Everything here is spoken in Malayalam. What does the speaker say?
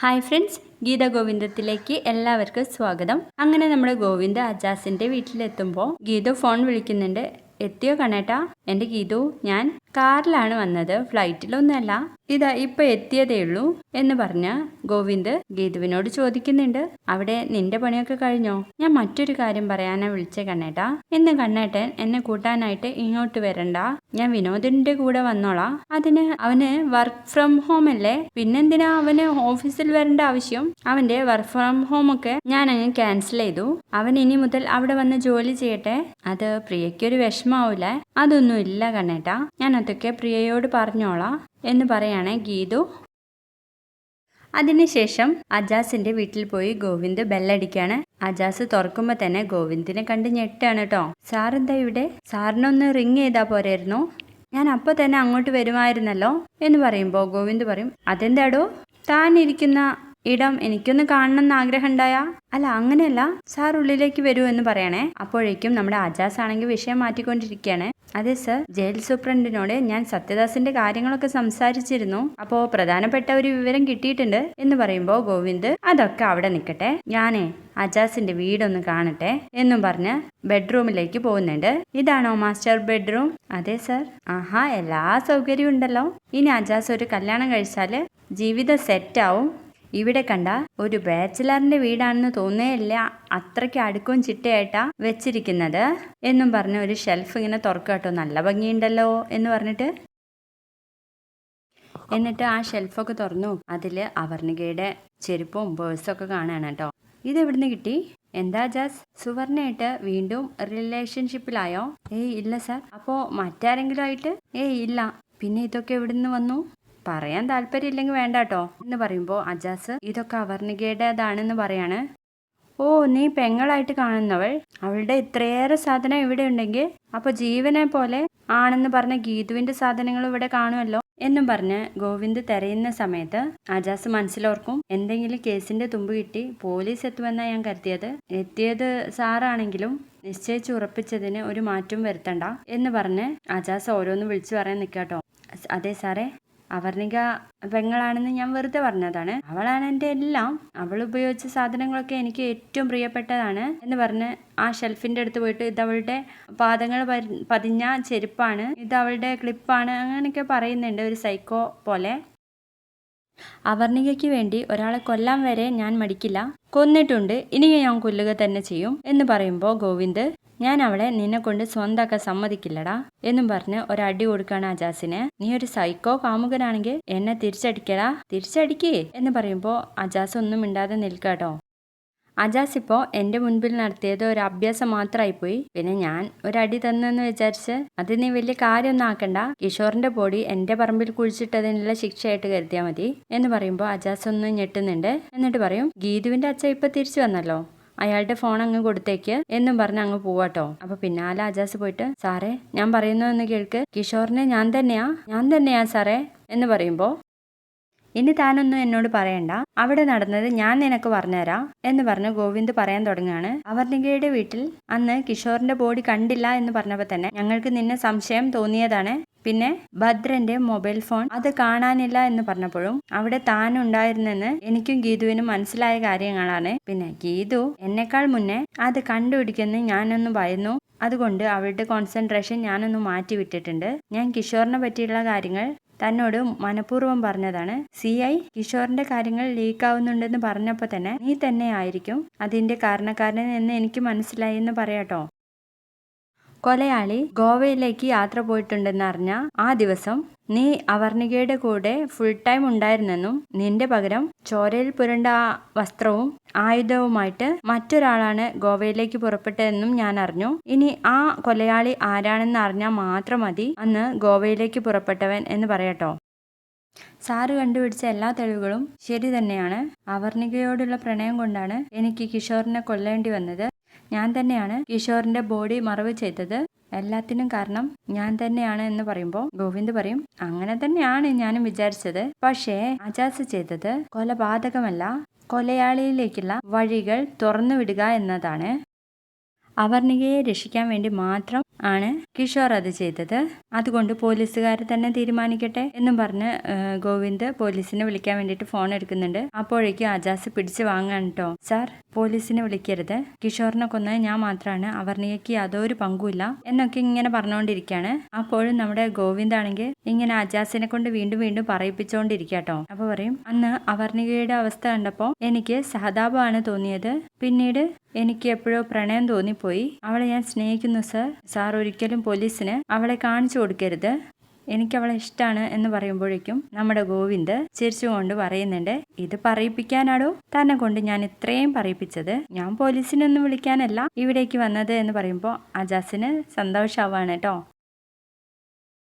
ഹായ് ഫ്രണ്ട്സ് ഗീത ഗോവിന്ദത്തിലേക്ക് എല്ലാവർക്കും സ്വാഗതം. അങ്ങനെ നമ്മുടെ ഗോവിന്ദ് അജാസിന്റെ വീട്ടിലെത്തുമ്പോൾ ഗീത ഫോൺ വിളിക്കുന്നുണ്ട്. എത്തിയോ കണേട്ടാ? എന്റെ ഗീതു ഞാൻ കാറിലാണ് വന്നത്. ഫ്ലൈറ്റിലൊന്നല്ല ഇതാ ഇപ്പൊ എത്തിയതേ ഉള്ളൂ എന്ന് പറഞ്ഞ ഗോവിന്ദ് ഗീതുവിനോട് ചോദിക്കുന്നുണ്ട്. അവിടെ നിന്റെ പണിയൊക്കെ കഴിഞ്ഞോ? ഞാൻ മറ്റൊരു കാര്യം പറയാനാ വിളിച്ച കണ്ണേട്ടാ. ഇന്ന് കണ്ണേട്ടൻ എന്നെ കൂട്ടാനായിട്ട് ഇങ്ങോട്ട് വരണ്ട. ഞാൻ വിനോദിന്റെ കൂടെ വന്നോളാം. അതിന് അവന് വർക്ക് ഫ്രം ഹോം അല്ലേ? പിന്നെന്തിനാ അവന് ഓഫീസിൽ വരേണ്ട ആവശ്യം? അവന്റെ വർക്ക് ഫ്രം ഹോം ഒക്കെ ഞാൻ അങ്ങ് ക്യാൻസൽ ചെയ്തു. അവൻ ഇനി മുതൽ അവിടെ വന്ന് ജോലി ചെയ്യട്ടെ? അത് പ്രിയയ്ക്കൊരു വിഷമാവൂലേ അതൊന്നും ഇല്ല കണ്ണേട്ടാ. ഞാൻ അതൊക്കെ പ്രിയയോട് പറഞ്ഞോളാം എന്ന് പറയാണ് ഗീതു. അതിനുശേഷം അജാസിന്റെ വീട്ടിൽ പോയി ഗോവിന്ദ് ബെല്ലടിക്കാണ്. അജാസ് തുറക്കുമ്പോ തന്നെ ഗോവിന്ദിനെ കണ്ട് ഞെട്ടാണ് കേട്ടോ സാറെന്താ ഇവിടെ? സാറിനൊന്ന് റിങ് ചെയ്താ പോരായിരുന്നു ഞാൻ അപ്പൊ തന്നെ അങ്ങോട്ട് വരുമായിരുന്നല്ലോ? എന്ന് പറയുമ്പോൾ ഗോവിന്ദ് പറയും അതെന്താടോ? താൻ ഇരിക്കുന്ന ഇടം എനിക്കൊന്ന് കാണണമെന്ന് ആഗ്രഹം ഉണ്ടായാ അല്ല അങ്ങനെയല്ല. സാർ ഉള്ളിലേക്ക് വരൂ എന്ന് പറയണേ. അപ്പോഴേക്കും നമ്മുടെ അജാസ് ആണെങ്കിൽ വിഷയം മാറ്റിക്കൊണ്ടിരിക്കുകയാണ്. അതെ സർ. ജയിൽ സൂപ്രണ്ടിനോട് ഞാൻ സത്യദാസിന്റെ കാര്യങ്ങളൊക്കെ സംസാരിച്ചിരുന്നു. അപ്പോ പ്രധാനപ്പെട്ട ഒരു വിവരം കിട്ടിയിട്ടുണ്ട് എന്ന് പറയുമ്പോൾ ഗോവിന്ദ് അതൊക്കെ അവിടെ നിൽക്കട്ടെ. ഞാനേ അജാസിന്റെ വീടൊന്ന് കാണട്ടെ എന്നും പറഞ്ഞ് ബെഡ്റൂമിലേക്ക് പോകുന്നുണ്ട്. ഇതാണോ മാസ്റ്റർ ബെഡ്റൂം? അതെ സർ. ആഹാ എല്ലാ സൗകര്യവും ഉണ്ടല്ലോ. ഇനി അജാസ് ഒരു കല്യാണം കഴിച്ചാൽ ജീവിതം സെറ്റാവും. ഇവിടെ കണ്ട ഒരു ബാച്ചിലറിന്റെ വീടാണെന്ന് തോന്നുകയില്ല. അത്രയ്ക്ക് അടുക്കും ചിട്ടയായിട്ടാ വെച്ചിരിക്കുന്നത്. എന്നും പറഞ്ഞ് ഒരു ഷെൽഫ് ഇങ്ങനെ തുറക്കാട്ടോ നല്ല ഭംഗിയുണ്ടല്ലോ എന്ന് പറഞ്ഞിട്ട്. എന്നിട്ട് ആ ഷെൽഫൊക്കെ തുറന്നു. അതിൽ അവർണികയുടെ ചെരുപ്പും പേഴ്സൊക്കെ കാണാണ് കേട്ടോ. ഇത് എവിടുന്ന് കിട്ടി? എന്താ ജാസ്? സുവർണയായിട്ട് വീണ്ടും റിലേഷൻഷിപ്പിലായോ ഏയ് ഇല്ല സാർ. അപ്പോ മറ്റാരെങ്കിലും ആയിട്ട് ഏയ് ഇല്ല. പിന്നെ ഇതൊക്കെ എവിടുന്ന് വന്നു? പറയാൻ താല്പര്യമില്ലെങ്കിൽ വേണ്ട കേട്ടോ എന്ന് പറയുമ്പോൾ അജാസ് ഇതൊക്കെ അവർണികയുടേതാണെന്ന് പറയാണ്. ഓ നീ പെങ്ങളായിട്ട് കാണുന്നവൾ? അവളുടെ ഇത്രയേറെ സാധനം ഇവിടെ ഉണ്ടെങ്കിൽ അപ്പൊ ജീവനെ പോലെ ആണെന്ന് പറഞ്ഞ ഗീതുവിന്റെ സാധനങ്ങൾ ഇവിടെ കാണുമല്ലോ? എന്നും പറഞ്ഞ് ഗോവിന്ദ് തെരയുന്ന സമയത്ത് അജാസ് മനസ്സിലോർക്കും എന്തെങ്കിലും കേസിന്റെ തുമ്പ് കിട്ടി പോലീസ് എത്തുമെന്നാണ് ഞാൻ കരുതിയത്. എത്തിയത് സാറാണെങ്കിലും നിശ്ചയിച്ച് ഉറപ്പിച്ചതിന് ഒരു മാറ്റവും വരുത്തണ്ട. എന്ന് പറഞ്ഞ് അജാസ് ഓരോന്ന് വിളിച്ചു പറയാൻ നിൽക്കാട്ടോ അതെ സാറേ. അവർണിക പെങ്ങളാണെന്ന് ഞാൻ വെറുതെ പറഞ്ഞതാണ്. അവളാണ് എന്റെ എല്ലാം. അവൾ ഉപയോഗിച്ച സാധനങ്ങളൊക്കെ എനിക്ക് ഏറ്റവും പ്രിയപ്പെട്ടതാണ് എന്ന് പറഞ്ഞ് ആ ഷെൽഫിന്റെ അടുത്ത് പോയിട്ട് ഇത് അവളുടെ പാദങ്ങൾ പതിഞ്ഞ ചെരുപ്പാണ്. ഇത് അവളുടെ ക്ലിപ്പാണ് അങ്ങനെയൊക്കെ പറയുന്നുണ്ട് ഒരു സൈക്കോ പോലെ. അവർണികയ്ക്ക് വേണ്ടി ഒരാളെ കൊല്ലാൻ വരെ ഞാൻ മടിക്കില്ല. കൊന്നിട്ടുണ്ട് ഇനി ഞാൻ കൊല്ലുക തന്നെ ചെയ്യും എന്ന് പറയുമ്പോൾ ഗോവിന്ദ് ഞാൻ അവളെ നിന്നെ കൊണ്ട് സ്വന്തമാക്കാൻ സമ്മതിക്കില്ലടാ എന്നും പറഞ്ഞ് ഒരടി കൊടുക്കാണ് അജാസിന് നീ ഒരു സൈക്കോ കാമുകനാണെങ്കിൽ എന്നെ തിരിച്ചടിക്കടാ തിരിച്ചടിക്കേ എന്ന് പറയുമ്പോൾ അജാസ് ഒന്നും മിണ്ടാതെ നിൽക്കാട്ടോ. അജാസ് ഇപ്പോൾ എന്റെ മുൻപിൽ നടത്തിയത് ഒരു അഭ്യാസം മാത്രമായിപ്പോയി പിന്നെ ഞാൻ ഒരടി തന്നെന്ന് വിചാരിച്ച് അത് നീ വലിയ കാര്യമൊന്നും ആക്കണ്ട. കിഷോറിന്റെ പൊടി എന്റെ പറമ്പിൽ കുഴിച്ചിട്ടതിനുള്ള ശിക്ഷയായിട്ട് കരുതിയാൽ മതി എന്ന് പറയുമ്പോൾ അജാസ് ഒന്ന് ഞെട്ടുന്നുണ്ട്. എന്നിട്ട് പറയും ഗീതുവിന്റെ അച്ഛൻ ഇപ്പം തിരിച്ചു വന്നല്ലോ. അയാളുടെ ഫോൺ അങ്ങ് കൊടുത്തേക്ക് എന്നും പറഞ്ഞ് അങ്ങ് പോവാട്ടോ അപ്പൊ പിന്നാലെ അജാസ് പോയിട്ട് സാറേ ഞാൻ പറയുന്നതെന്ന് കേൾക്ക്. കിഷോറിനെ ഞാൻ തന്നെയാ? ഞാൻ തന്നെയാ സാറേ? എന്ന് പറയുമ്പോൾ ഇനി താനൊന്നും എന്നോട് പറയണ്ട. അവിടെ നടന്നത് ഞാൻ നിനക്ക് പറഞ്ഞുതരാം എന്ന് പറഞ്ഞ് ഗോവിന്ദ് പറയാൻ തുടങ്ങുകയാണ്. അവർണികയുടെ വീട്ടിൽ അന്ന് കിഷോറിന്റെ ബോഡി കണ്ടില്ല എന്ന് പറഞ്ഞപ്പോൾ തന്നെ ഞങ്ങൾക്ക് നിന്നെ സംശയം തോന്നിയതാണ്. പിന്നെ ഭദ്രന്റെ മൊബൈൽ ഫോൺ അത് കാണാനില്ല എന്ന് പറഞ്ഞപ്പോഴും അവിടെ താൻ ഉണ്ടായിരുന്നെന്ന് എനിക്കും ഗീതുവിനും മനസ്സിലായ കാര്യങ്ങളാണ്. പിന്നെ ഗീതു എന്നെക്കാൾ മുന്നേ അത് കണ്ടുപിടിക്കുന്ന ഞാനൊന്ന് ഭയന്നു. അതുകൊണ്ട് അവളുടെ കോൺസെൻട്രേഷൻ ഞാനൊന്ന് മാറ്റി വിട്ടിട്ടുണ്ട് ഞാൻ കിഷോറിനെ പറ്റിയുള്ള കാര്യങ്ങൾ തന്നോട് മനഃപൂർവം പറഞ്ഞതാണ് സി ഐ കിഷോറിന്റെ കാര്യങ്ങൾ ലീക്കാവുന്നുണ്ടെന്ന് പറഞ്ഞപ്പോൾ തന്നെ നീ തന്നെ ആയിരിക്കും അതിന്റെ കാരണക്കാരൻ എന്ന് എനിക്ക് മനസ്സിലായി എന്ന് പറയാട്ടോ. കൊലയാളി ഗോവയിലേക്ക് യാത്ര പോയിട്ടുണ്ടെന്ന് അറിഞ്ഞ ആ ദിവസം നീ അവർണികയുടെ കൂടെ ഫുൾ ടൈം ഉണ്ടായിരുന്നെന്നും നിന്റെ പകരം ചോരയിൽ പുരണ്ട വസ്ത്രവും ആയുധവുമായിട്ട് മറ്റൊരാളാണ് ഗോവയിലേക്ക് പുറപ്പെട്ടതെന്നും ഞാൻ അറിഞ്ഞു. ഇനി ആ കൊലയാളി ആരാണെന്ന് അറിഞ്ഞാൽ മാത്രം മതി. അന്ന് ഗോവയിലേക്ക് പുറപ്പെട്ടവൻ എന്ന് പറയട്ടോ. സാറ് കണ്ടുപിടിച്ച എല്ലാ തെളിവുകളും ശരി തന്നെയാണ്. അവർണികയോടുള്ള പ്രണയം കൊണ്ടാണ് എനിക്ക് കിഷോറിനെ കൊല്ലേണ്ടി വന്നത്. ഞാൻ തന്നെയാണ് കിഷോറിന്റെ ബോഡി മറവ് ചെയ്തത്. എല്ലാത്തിനും കാരണം ഞാൻ തന്നെയാണ് എന്ന് പറയുമ്പോൾ ഗോവിന്ദ് പറയും അങ്ങനെ തന്നെയാണ് ഞാനും വിചാരിച്ചത്. പക്ഷേ അജാസ് ചെയ്തത് കൊലപാതകമല്ല. കൊലയാളിയിലേക്കുള്ള വഴികൾ തുറന്നു വിടുക എന്നതാണ്. അവർണികയെ രക്ഷിക്കാൻ വേണ്ടി മാത്രം ആണ് കിഷോർ അത് ചെയ്തത്. അതുകൊണ്ട് പോലീസുകാർ തന്നെ തീരുമാനിക്കട്ടെ എന്നും പറഞ്ഞ് ഗോവിന്ദ് പോലീസിനെ വിളിക്കാൻ വേണ്ടിയിട്ട് ഫോൺ എടുക്കുന്നുണ്ട്. അപ്പോഴേക്കും അജാസ് പിടിച്ചു വാങ്ങാൻ കേട്ടോ സാർ പോലീസിനെ വിളിക്കരുത്. കിഷോറിനെ കൊന്നത് ഞാൻ മാത്രമാണ് അവർണികയ്ക്ക് യാതൊരു പങ്കുമില്ല എന്നൊക്കെ ഇങ്ങനെ പറഞ്ഞുകൊണ്ടിരിക്കുകയാണ് അപ്പോഴും നമ്മുടെ ഗോവിന്ദ് ആണെങ്കിൽ ഇങ്ങനെ അജാസിനെ കൊണ്ട് വീണ്ടും വീണ്ടും പറയിപ്പിച്ചുകൊണ്ടിരിക്കട്ടോ അപ്പൊ പറയും അന്ന് അവർണികയുടെ അവസ്ഥ കണ്ടപ്പോൾ എനിക്ക് സഹതാപമാണ് തോന്നിയത്. പിന്നീട് എനിക്ക് എപ്പോഴോ പ്രണയം തോന്നിപ്പോയി. അവളെ ഞാൻ സ്നേഹിക്കുന്നു സർ. സാർ ഒരിക്കലും പോലീസിന് അവളെ കാണിച്ചു കൊടുക്കരുത്. എനിക്ക് അവളെ ഇഷ്ടമാണ് എന്ന് പറയുമ്പോഴേക്കും നമ്മുടെ ഗോവിന്ദ് ചിരിച്ചുകൊണ്ട് പറയുന്നുണ്ട് ഇത് പറയിപ്പിക്കാനാടോ? തന്നെ കൊണ്ട് ഞാൻ ഇത്രയും പറയിപ്പിച്ചത്. ഞാൻ പോലീസിനൊന്നും വിളിക്കാനല്ല ഇവിടേക്ക് വന്നത് എന്ന് പറയുമ്പോൾ അജാസിന് സന്തോഷമാവാണ് കേട്ടോ.